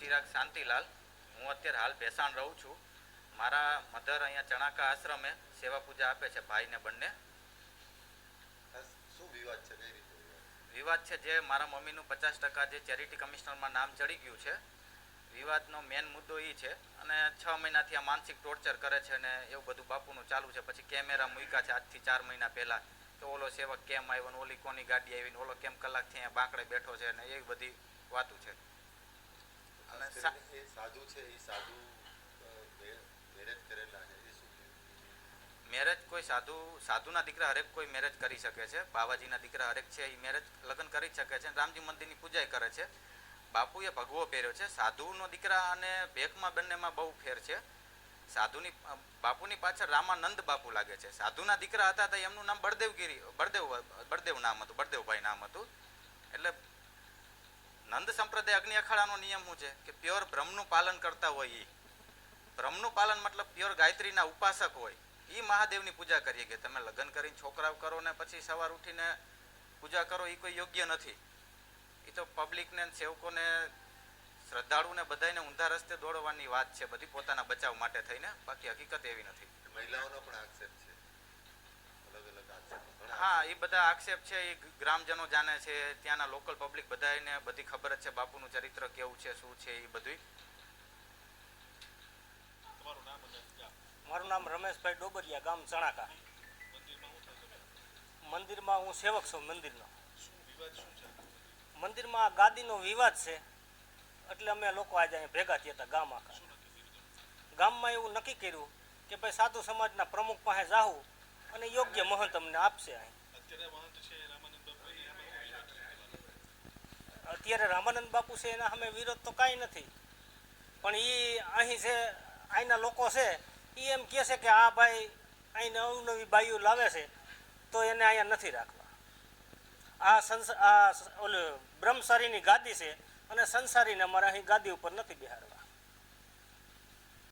ચિરાગ શાંતિલાલ. હું અત્યારે હાલ ભેસાણ રહું છું. મારા મધર અહીંયા ચણાકા આશ્રમે સેવા પૂજા આપે છે ભાઈને બંને. શું વિવાદ છે? કઈ રીતે વિવાદ? છે જે મારા મમ્મીનું પચાસ ટકા જે ચેરિટી કમિશનરમાં નામ ચડી ગયું છે. વિવાદનો મેન મુદ્દો એ છે. અને છ મહિનાથી આ માનસિક ટોર્ચર કરે છે અને એવું બધું બાપુનું ચાલુ છે. પછી કેમેરા મૂક્યા છે આજથી ચાર મહિના પહેલાં. કે ઓલો સેવક કેમ આવ્યો ને ઓલી કોની ગાડી આવી ને ઓલો કેમ કલાકથી અહીંયા બાંકડે બેઠો છે ને એવી બધી વાતો છે. મેરેજ કોઈ સાધુ સાધુના દીકરા હરેક કોઈ મેરેજ કરી શકે છે બાવાજીના દીકરા હરેક છે એ મેરેજ લગ્ન કરી શકે છે રામજી મંદિરની પૂજા કરે છે. બાપુએ ભગવો પહેર્યો છે સાધુનો દીકરા અને ભેખમાં બંનેમાં બહુ ફેર છે. સાધુની બાપુની પાછળ રામાનંદ બાપુ લાગે છે. સાધુના દીકરા હતા તો એમનું નામ બળદેવગીરી બળદેવ બળદેવ નામ હતું બળદેવભાઈ નામ હતું. એટલે નંદ સંપ્રદાય અગ્નિ અખાડાનો નિયમ શું છે? કે પ્યોર બ્રહ્મનું પાલન કરતા હોય એ બ્રહ્મનું પાલન મતલબ પ્યોર ગાયત્રીના ઉપાસક હોય. એ મહાદેવની પૂજા કરીએ કે તમે લગ્ન કરીને છોકરાઓ કરો ને પછી સવાર ઉઠીને પૂજા કરો એ કોઈ યોગ્ય નથી. એ તો પબ્લિકને સેવકોને શ્રદ્ધાળુને બધાને ઊંધા રસ્તે દોડવાની વાત છે. બધી પોતાના બચાવ માટે થઈને. બાકી હકીકત એવી નથી. મહિલાઓનો પણ આક્ષેપ છે. અલગ અલગ આક્ષેપ. એ બધા આક્ષેપ છે એ ગ્રામજનો જાણે છે ત્યાંના લોકલ પબ્લિક બધાને બધી ખબર જ છે બાપુનું ચરિત્ર કેવું છે શું છે એ બધું મારું નામ રમેશભાઈ ડોબરિયા ગામ ચણાકા. મંદિરમાં હું થતું મંદિરમાં હું સેવક છું મંદિરનો. શું વિવાદ શું છે? મંદિરમાં આ ગાદીનો વિવાદ છે એટલે અમે લોકો આજે અહીંયા ભેગા થયા હતા ગામ આખા. ગામમાં એવું નક્કી કર્યું કે ભાઈ સાધુ સમાજના પ્રમુખ પાસે જાઉં અને યોગ્ય મહંત અમને આપશે અહીં. અત્યારે રામાનંદ બાપુ છે એના સામે વિરોધ તો કાંઈ નથી. પણ એ અહીં છે અહીંના લોકો છે એ એમ કહે છે કે આ ભાઈ અહીં નવી બાઈઓ લાવે છે, તો એને અહીંયા નથી રાખવા. આ સંસ, આ ઓલું બ્રહ્મચારીની ગાદી છે અને સંસારીને અમારે અહીં ગાદી ઉપર નથી બેહાડવા